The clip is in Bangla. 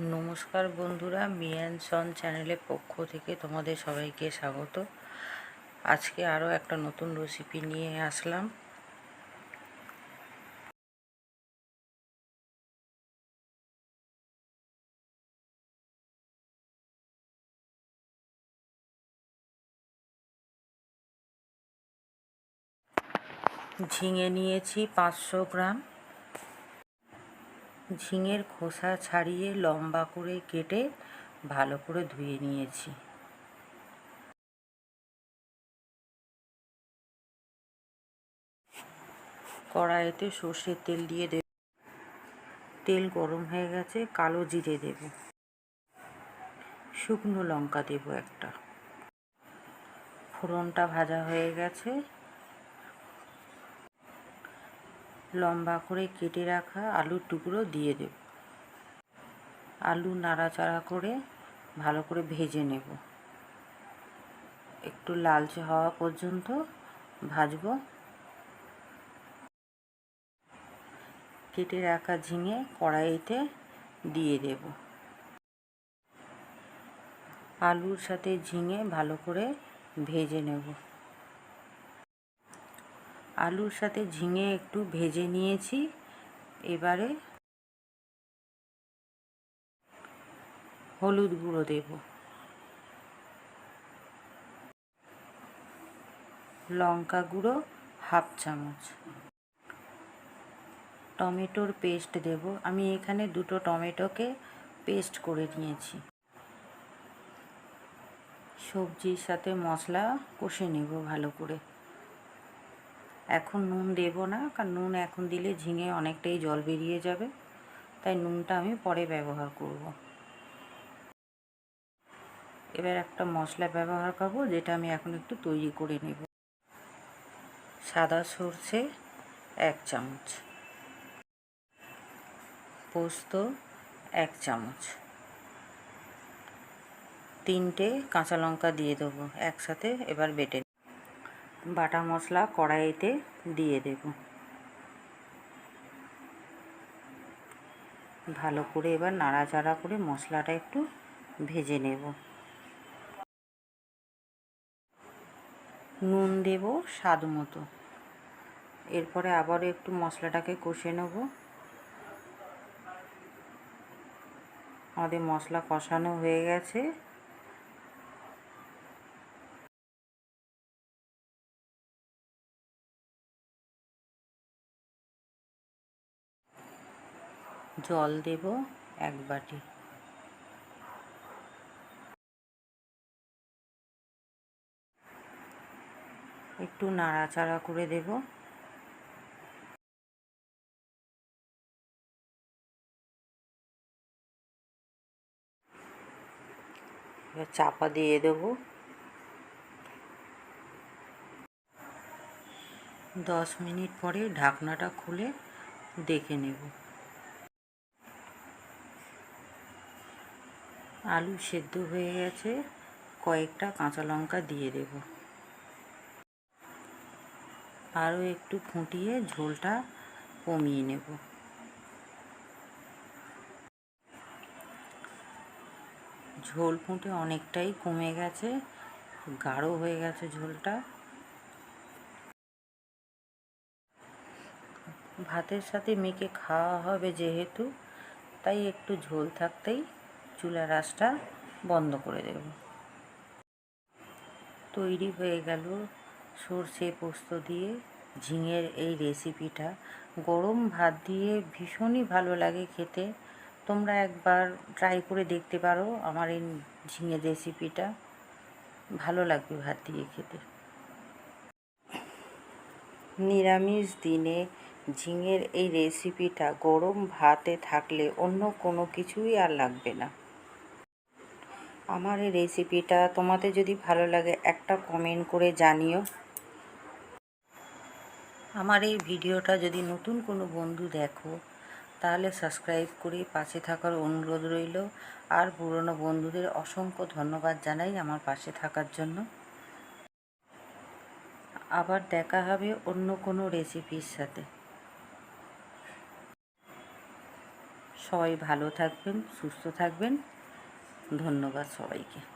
নমস্কার বন্ধুরা মিয়ান সন চ্যানেলের পক্ষ থেকে তোমাদের সবাইকে স্বাগত। আজকে আরও একটা নতুন রেসিপি নিয়ে আসলাম। ঝিঙে নিয়েছি পাঁচশো গ্রাম। ঝিঙের খোসা ছাড়িয়ে লম্বা করে কেটে ভালো করে ধুয়ে নিয়েছি। কড়াইতে সর্ষের তেল দিয়ে দেব। তেল গরম হয়ে গেছে, কালো জিরে দেব। শুকনো লঙ্কা দেব একটা। ফোড়নটা ভাজা হয়ে গেছে। লম্বা করে কেটে রাখা আলুর টুকরো দিয়ে দেব। আলু নাড়াচাড়া করে ভালো করে ভেজে নেব। একটু লালচে হওয়া পর্যন্ত ভাজবো। কেটে রাখা ঝিঙে কড়াইতে দিয়ে দেব। আলুর সাথে ঝিঙে ভালো করে ভেজে নেব। আলুর সাথে ঝিঙে একটু ভেজে নিয়েছি। এবারে হলুদ গুঁড়ো দেব। লঙ্কা গুঁড়ো হাফ চামচ। টমেটোর পেস্ট দেব। আমি এখানে দুটো টমেটোকে পেস্ট করে নিয়েছি। সবজির সাথে মশলা কষে নেব ভালো করে। এখন নুন দেব না, কারণ নুন এখন দিলে ঝিঙে অনেকটাই জল বেরিয়ে যাবে, তাই নুনটা আমি পরে ব্যবহার করব। এবার একটা মশলা ব্যবহার করব, যেটা আমি এখন একটু তৈরি করে নেব। সাদা সর্ষে এক চামচ। পোস্ত এক চামচ। তিনটে কাঁচা লঙ্কা দিয়ে দেবো, একসাথে এবার বেটে বাটা মশলা কড়াইতে দিয়ে দেব। ভালো করে এবার নাড়াচাড়া করে মশলাটা একটু ভেজে নেব। নুন দেব স্বাদ মতো। এরপরে আবারও একটু মশলাটাকে কষে নেব। আমাদের মশলা কষানো হয়ে গেছে। জল দেব এক বাটি। একটু নাড়াচাড়া করে দেব। এবার চাপা দিয়ে দেব। দশ মিনিট পরে ঢাকনাটা খুলে দেখে নেব। আলু সেদ্ধ হয়ে গেছে, কয়েকটা কাঁচা লঙ্কা দিয়ে দেব। আরও একটু ফুটিয়ে ঝোলটা কমিয়ে নেব। ঝোল ফুটে অনেকটাই কমে গেছে, গাঢ় হয়ে গেছে ঝোলটা। ভাতের সাথে মেখে খাওয়া হবে যেহেতু, তাই একটু ঝোল থাকতেই চুলার আঁচটা বন্ধ করে দেব। তৈরি হয়ে গেল সর্ষে পোস্ত দিয়ে ঝিঙের এই রেসিপিটা গরম ভাত দিয়ে ভীষণই ভালো লাগে খেতে। তোমরা একবার ট্রাই করে দেখতে পারো আমার এই ঝিঙের রেসিপিটা ভালো লাগবে ভাত দিয়ে খেতে। নিরামিষ দিনে ঝিঙের এই রেসিপিটা গরম ভাতে থাকলে অন্য কোনো কিছুই আর লাগবে না। আমার এই রেসিপিটা তোমাদের যদি ভালো লাগে, একটা কমেন্ট করে জানিও। আমার এই ভিডিওটা যদি নতুন কোনো বন্ধু দেখো, তাহলে সাবস্ক্রাইব করে পাশে থাকার অনুরোধ রইল। আর পুরনো বন্ধুদের অসংখ্য ধন্যবাদ জানাই আমার পাশে থাকার জন্য। আবার দেখা হবে অন্য কোনো রেসিপির সাথে। সবাই ভালো থাকবেন, সুস্থ থাকবেন। ধন্যবাদ সবাইকে।